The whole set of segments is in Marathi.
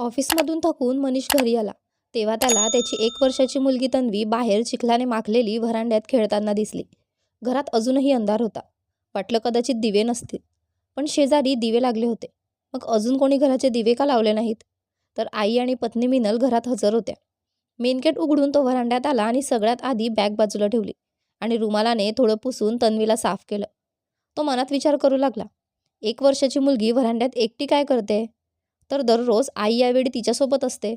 ऑफिसमधून थकून मनीष घरी आला. तेव्हा त्याला त्याची एक वर्षाची मुलगी तन्वी बाहेर चिखलाने माखलेली व्हरांड्यात खेळताना दिसली. घरात अजूनही अंधार होता. वाटलं कदाचित दिवे नसतील. पण शेजारी दिवे लागले होते. मग अजून कोणी घराचे दिवे का लावले नाहीत? तर आई आणि पत्नी मिनल घरात हजर होत्या. मेनगेट उघडून तो व्हरांड्यात आला आणि सगळ्यात आधी बॅग बाजूला ठेवली आणि रुमालाने थोडं पुसून तन्वीला साफ केलं. तो मनात विचार करू लागला. एक वर्षाची मुलगी व्हरांड्यात एकटी काय करते? तर दररोज आई यावेळी तिच्यासोबत असते.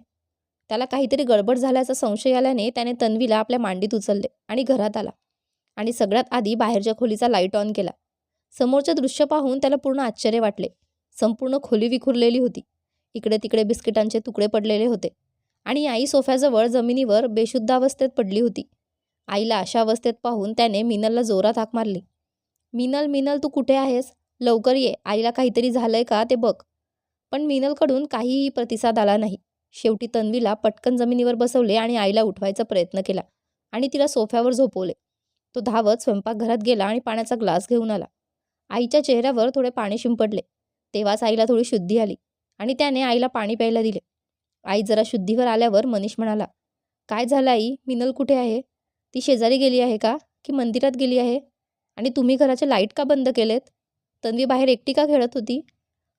त्याला काहीतरी गडबड झाल्याचा संशय आल्याने त्याने तन्वीला आपल्या मांडीत उचलले आणि घरात आला आणि सगळ्यात आधी बाहेरच्या खोलीचा लाइट ऑन केला. समोरचे दृश्य पाहून त्याला पूर्ण आश्चर्य वाटले. संपूर्ण खोली विखुरलेली होती. इकडे तिकडे बिस्किटांचे तुकडे पडलेले होते आणि आई सोफ्याजवळ जमिनीवर बेशुद्ध अवस्थेत पडली होती. आईला अशा अवस्थेत पाहून त्याने मिनलला जोरात हाक मारली. मिनल मिनल तू कुठे आहेस? लवकर ये. आईला काहीतरी झालंय का? ते बघ. पण मिनलकडून काहीही प्रतिसाद आला नाही. शेवटी तन्वीला पटकन जमिनीवर बसवले आणि आईला उठवायचा प्रयत्न केला आणि तिला सोफ्यावर झोपवले. तो धावत स्वयंपाकघरात गेला आणि पाण्याचा ग्लास घेऊन आला. आईच्या चेहऱ्यावर थोडे पाणी शिंपडले. तेव्हाच आईला थोडी शुद्धी आली आणि त्याने आईला पाणी प्यायला दिले. आई जरा शुद्धीवर आल्यावर मनीष म्हणाला काय झालं आई? मिनल कुठे आहे? ती शेजारी गेली आहे का? की मंदिरात गेली आहे? आणि तुम्ही घराचे लाइट का बंद केलेत? तन्वी बाहेर एकटी का खेळत होती?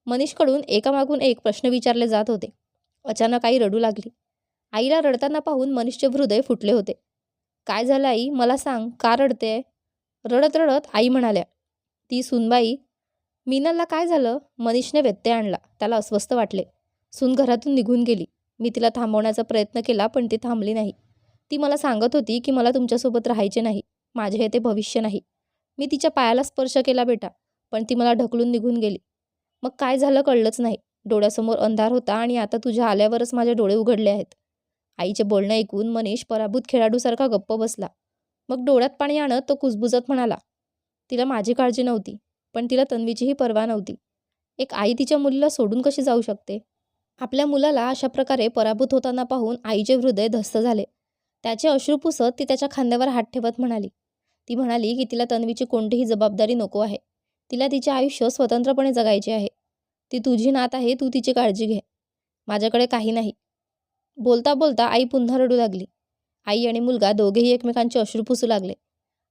मनीषकडून एकामागून एक प्रश्न विचारले जात होते. अचानक आई रडू लागली. आईला रडताना पाहून मनीषचे हृदय फुटले होते. काय झालं आई? मला सांग. का रडते? रडत रडत आई म्हणाल्या. ती सुनबाई मीनलला काय झालं? मनीषने व्यत्यय आणला. त्याला अस्वस्थ वाटले. सून घरातून निघून गेली. मी तिला थांबवण्याचा प्रयत्न केला पण ती थांबली नाही. ती मला सांगत होती की मला तुमच्यासोबत राहायचे नाही. माझे हे ते भविष्य नाही. मी तिच्या पायाला स्पर्श केला बेटा पण ती मला ढकलून निघून गेली. मग काय झालं कळलंच नाही. डोळ्यासमोर अंधार होता आणि आता तुझ्या आल्यावरच माझे डोळे उघडले आहेत. आईचे बोलणं ऐकून मनीष पराभूत खेळाडूसारखा गप्प बसला. मग डोळ्यात पाणी आणत तो कुजबुजत म्हणाला तिला माझी काळजी नव्हती पण तिला तन्वीचीही पर्वा नव्हती. एक आई तिच्या मुलीला सोडून कशी जाऊ शकते? आपल्या मुलाला अशा प्रकारे पराभूत होताना पाहून आईचे हृदय धस्त झाले. त्याचे अश्रू पुसत ती त्याच्या खांद्यावर हात ठेवत म्हणाली. ती म्हणाली की तिला तन्वीची कोणतीही जबाबदारी नको आहे. तिला तिचे आयुष्य स्वतंत्रपणे जगायचे आहे. ती तुझी नात आहे तू तिची काळजी घे. माझ्याकडे काही नाही. बोलता बोलता आई पुन्हा रडू लागली. आई आणि मुलगा दोघेही एकमेकांचे अश्रू पुसू लागले.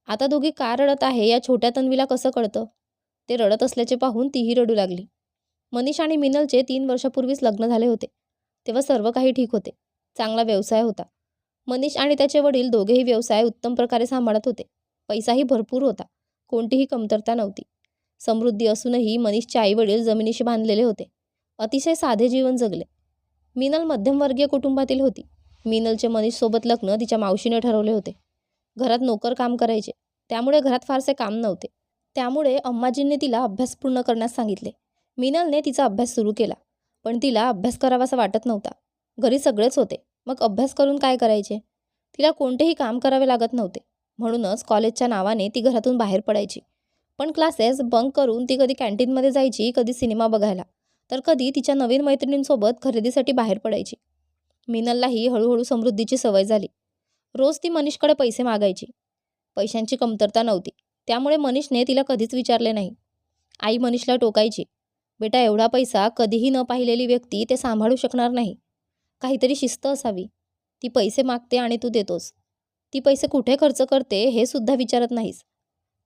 आता दोघी का रडत आहे या छोट्या तन्वीला कसं कळतं? ते रडत असल्याचे पाहून तीही रडू लागली. मनीष आणि मिनलचे तीन वर्षापूर्वीच लग्न झाले होते. तेव्हा सर्व काही ठीक होते. चांगला व्यवसाय होता. मनीष आणि त्याचे वडील दोघेही व्यवसाय उत्तम प्रकारे सांभाळत होते. पैसाही भरपूर होता. कोणतीही कमतरता नव्हती. समृद्धी असूनही मनीषचे आईवडील जमिनीशी बांधलेले होते. अतिशय साधे जीवन जगले. मिनल मध्यमवर्गीय कुटुंबातील होती. मिनलचे मनीषसोबत लग्न तिच्या मावशीने ठरवले होते. घरात नोकर काम करायचे. त्यामुळे घरात फारसे काम नव्हते. त्यामुळे अम्माजींनी तिला अभ्यास पूर्ण करण्यास सांगितले. मिनलने तिचा अभ्यास सुरू केला. पण तिला अभ्यास करावासा वाटत नव्हता. घरी सगळेच होते. मग अभ्यास करून काय करायचे? तिला कोणतेही काम करावे लागत नव्हते. म्हणूनच कॉलेजच्या नावाने ती घरातून बाहेर पडायची. पण क्लासेस बंक करून ती कधी कॅन्टीनमध्ये जायची कधी सिनेमा बघायला. तर कधी तिच्या नवीन मैत्रिणींसोबत खरेदीसाठी बाहेर पडायची. मिनललाही हळूहळू समृद्धीची सवय झाली. रोज ती मनीषकडे पैसे मागायची. पैशांची कमतरता नव्हती. त्यामुळे मनीषने तिला कधीच विचारले नाही. आई मनीषला टोकायची. बेटा एवढा पैसा कधीही न पाहिलेली व्यक्ती ते सांभाळू शकणार नाही. काहीतरी शिस्त असावी. ती पैसे मागते आणि तू देतोस. ती पैसे कुठे खर्च करते हे सुद्धा विचारत नाहीस.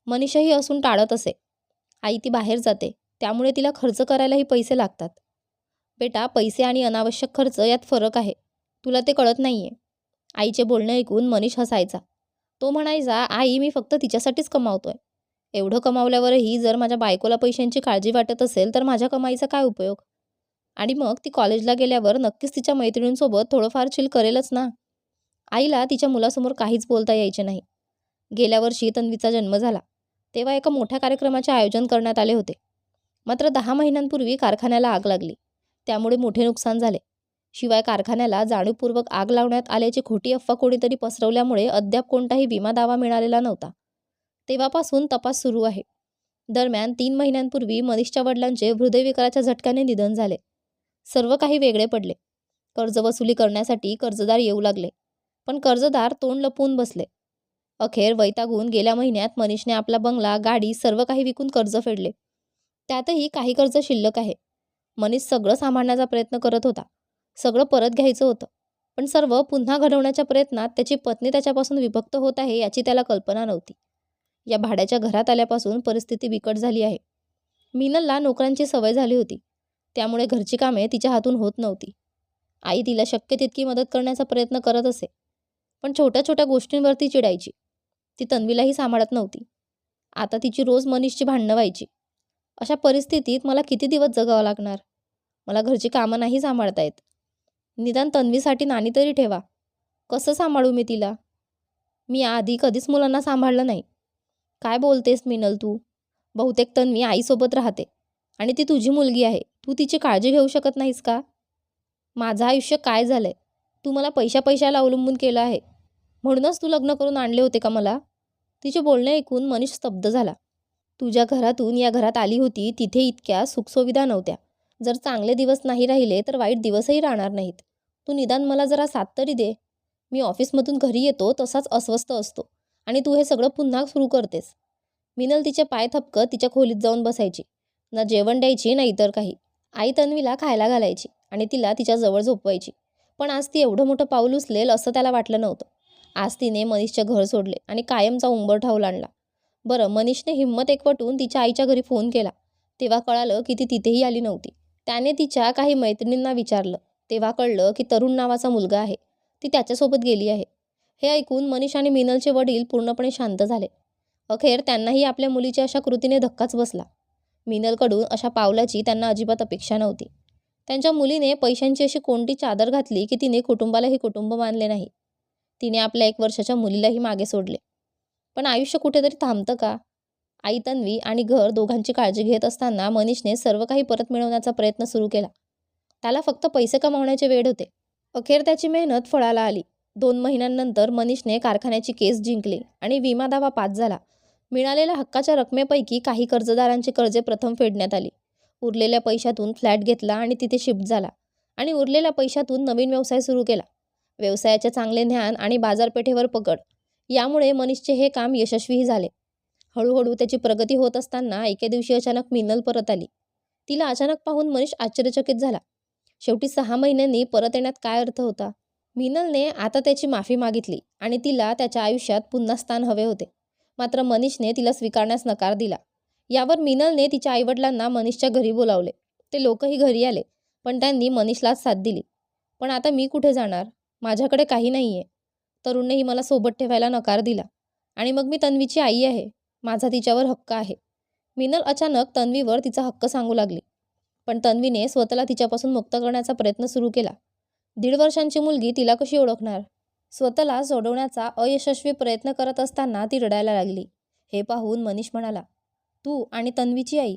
मनीषही असून टाळत असे. आई ती बाहेर जाते. त्यामुळे तिला खर्च करायलाही पैसे लागतात. बेटा पैसे आणि अनावश्यक खर्च यात फरक आहे. तुला ते कळत नाही आहे आईचे बोलणं ऐकून मनीष हसायचा. तो म्हणायचा आई मी फक्त तिच्यासाठीच कमावतोय. एवढं कमावल्यावरही जर माझ्या बायकोला पैशांची काळजी वाटत असेल तर माझ्या कमाईचा काय उपयोग? आणि मग ती कॉलेजला गेल्यावर नक्कीच तिच्या मैत्रिणींसोबत थोडंफार चिल करेलच ना? आईला तिच्या मुलासमोर काहीच बोलता यायचे नाही. गेल्या वर्षी तन्वीचा जन्म झाला. तेव्हा एका मोठ्या कार्यक्रमाचे आयोजन करण्यात आले होते. मात्र दहा महिन्यांपूर्वी कारखान्याला आग लागली. त्यामुळे मोठे नुकसान झाले. शिवाय कारखान्याला जाणीवपूर्वक आग लावण्यात आल्याची खोटी अफवा कोणीतरी पसरवल्यामुळे अद्याप कोणताही विमा दावा मिळालेला नव्हता. तेव्हापासून तपास सुरू आहे. दरम्यान तीन महिन्यांपूर्वी मनीषच्या वडिलांचे हृदयविकाराच्या झटक्याने निधन झाले. सर्व काही वेगळे पडले. कर्ज वसुली करण्यासाठी कर्जदार येऊ लागले. पण कर्जदार तोंड लपवून बसले. अखेर वैतागून गेल्या महिन्यात मनीषने आपला बंगला गाडी सर्व काही विकून कर्ज फेडले. त्यातही काही कर्ज शिल्लक आहे. मनीष सगळं सांभाळण्याचा प्रयत्न करत होता. सगळं परत घ्यायचं होतं. पण सर्व पुन्हा घडवण्याच्या प्रयत्नात त्याची पत्नी त्याच्यापासून विभक्त होत आहे याची त्याला कल्पना नव्हती. या भाड्याच्या घरात आल्यापासून परिस्थिती बिकट झाली आहे. मिनलला नोकरांची सवय झाली होती. त्यामुळे घरची कामे तिच्या हातून होत नव्हती. आई तिला शक्य तितकी मदत करण्याचा प्रयत्न करत असे. पण छोट्या छोट्या गोष्टींवरती चिडायची. ती तन्वीलाही सांभाळत नव्हती. आता तिची रोज मनीषची भांडणं व्हायची. अशा परिस्थितीत मला किती दिवस जगावं लागणार? मला घरची कामं नाही सांभाळता येत. निदान तन्वीसाठी नाणी तरी ठेवा. कसं सांभाळू मी तिला? मी आधी कधीच मुलांना सांभाळलं नाही. काय बोलतेस मिनल तू? बहुतेक तन्वी आईसोबत राहते. आणि ती तुझी मुलगी आहे. तू तिची काळजी घेऊ शकत नाहीस का? माझं आयुष्य काय झालंय? तू मला पैशा पैशाला अवलंबून केलं आहे. म्हणूनच तू लग्न करून आणले होते का मला? तिचे बोलणे ऐकून मनीष स्तब्ध झाला. तुझ्या घरातून या घरात आली होती तिथे इतक्या सुखसुविधा नव्हत्या. जर चांगले दिवस नाही राहिले तर वाईट दिवसही राहणार नाहीत. तू निदान मला जरा साथ तरी दे. मी ऑफिसमधून घरी येतो तसाच अस्वस्थ असतो. आणि तू हे सगळं पुन्हा सुरू करतेस. मिनल तिचे पाय थपकत तिच्या खोलीत जाऊन बसायची. ना जेवण द्यायची ना इतर काही. आई तन्वीला खायला घालायची आणि तिला तिच्या जवळ झोपवायची. पण आज ती एवढं मोठं पाऊल उचलेल असं त्याला वाटलं नव्हतं. आज तिने मनीषचे घर सोडले आणि कायमचा उंबरठाव आणला बरं मनीषने हिंमत एकवटून तिच्या आईच्या घरी फोन केला. तेव्हा कळालं की ती तिथेही आली नव्हती. त्याने तिच्या काही मैत्रिणींना विचारलं. तेव्हा कळलं की तरुण नावाचा मुलगा आहे. ती त्याच्यासोबत गेली आहे. हे ऐकून मनीष आणि मिनलचे वडील पूर्णपणे शांत झाले. अखेर त्यांनाही आपल्या मुलीच्या अशा कृतीने धक्काच बसला. मिनलकडून अशा पावलाची त्यांना अजिबात अपेक्षा नव्हती. त्यांच्या मुलीने पैशांची अशी कोणती चादर घातली की तिने कुटुंबालाही कुटुंब मानले नाही. तिने आपल्या एक वर्षाच्या मुलीलाही मागे सोडले. पण आयुष्य कुठेतरी थांबतं का? आई तन्वी आणि घर दोघांची काळजी घेत असताना मनीषने सर्व काही परत मिळवण्याचा प्रयत्न सुरू केला. त्याला फक्त पैसे कमावण्याचे वेळ होते. अखेर त्याची मेहनत फळाला आली. दोन महिन्यांनंतर मनीषने कारखान्याची केस जिंकली आणि विमा दावा पास झाला. मिळालेल्या हक्काच्या रकमेपैकी काही कर्जदारांची कर्जे प्रथम फेडण्यात आली. उरलेल्या पैशातून फ्लॅट घेतला आणि तिथे शिफ्ट झाला. आणि उरलेल्या पैशातून नवीन व्यवसाय सुरू केला. व्यवसायाचे चांगले ज्ञान आणि बाजारपेठेवर पकड. यामुळे मनीषचे हे काम यशस्वीही झाले. हळूहळू त्याची प्रगती होत असताना एके दिवशी अचानक मिनल परत आली. तिला अचानक पाहून मनीष आश्चर्यचकित झाला. शेवटी सहा महिन्यांनी परत येण्यात काय अर्थ होता? मिनलने आता त्याची माफी मागितली आणि तिला त्याच्या आयुष्यात पुन्हा स्थान हवे होते. मात्र मनीषने तिला स्वीकारण्यास नकार दिला. यावर मिनलने तिच्या आईवडिलांना मनीषच्या घरी बोलावले. ते लोकही घरी आले पण त्यांनी मनीषलाच साथ दिली. पण आता मी कुठे जाणार? माझ्याकडे काही नाही आहे तरुणनेही मला सोबत ठेवायला नकार दिला. आणि मग मी तन्वीची आई आहे. माझा तिच्यावर हक्क आहे. मिनल अचानक तन्वीवर तिचा हक्क सांगू लागली. पण तन्वीने स्वतःला तिच्यापासून मुक्त करण्याचा प्रयत्न सुरू केला. दीड वर्षांची मुलगी तिला कशी ओळखणार? स्वतःला सोडवण्याचा अयशस्वी प्रयत्न करत असताना ती रडायला लागली. हे पाहून मनीष म्हणाला तू आणि तन्वीची आई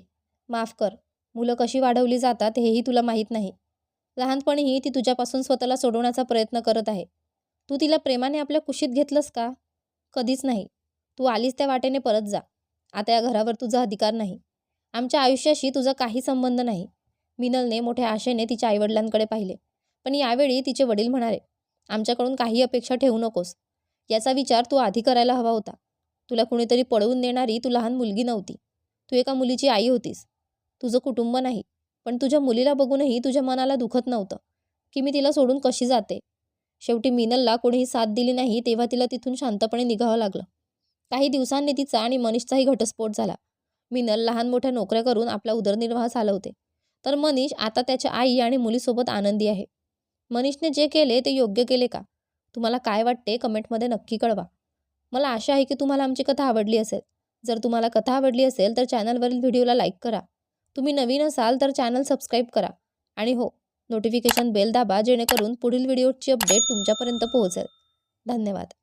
माफ कर. मुलं कशी वाढवली जातात हेही तुला माहीत नाही. लहानपणीही ती तुझ्यापासून स्वतःला सोडवण्याचा प्रयत्न करत आहे. तू तिला प्रेमाने आपल्या कुशीत घेतलंस का? कधीच नाही. तू आलीस त्या वाटेने परत जा. आता या घरावर तुझा अधिकार नाही. आमच्या आयुष्याशी तुझा काही संबंध नाही. मिनलने मोठ्या आशेने तिच्या आईवडिलांकडे पाहिले. पण यावेळी तिचे वडील म्हणाले आमच्याकडून काही अपेक्षा ठेवू नकोस. याचा विचार तू आधी करायला हवा होता. तुला कुणीतरी पळवून देणारी तू लहान मुलगी नव्हती. तू एका मुलीची आई होतीस. तुझं कुटुंब नाही. पण तुझ्या मुलीला बघूनही तुझ्या मनाला दुखत नव्हतं की मी तिला सोडून कशी जाते. शेवटी मिनलला कोणीही साथ दिली नाही तेव्हा तिला तिथून शांतपणे निघावं लागलं. काही दिवसांनी तिचा आणि मनीषचाही घटस्फोट झाला. मिनल लहान मोठ्या नोकऱ्या करून आपला उदरनिर्वाह चालवते. तर मनीष आता त्याच्या आई आणि मुलीसोबत आनंदी आहे. मनीषने जे केले ते योग्य केले का? तुम्हाला काय वाटते कमेंटमध्ये नक्की कळवा. मला आशा आहे की तुम्हाला आमची कथा आवडली असेल. जर तुम्हाला कथा आवडली असेल तर चॅनलवरील व्हिडिओला लाईक करा. तुम्ही नवीन असाल तर चॅनल सबस्क्राईब करा. आणि हो नोटिफिकेशन बेल दाबा जेणेकरून पुढील व्हिडिओची अपडेट तुमच्यापर्यंत पोहोचेल. धन्यवाद.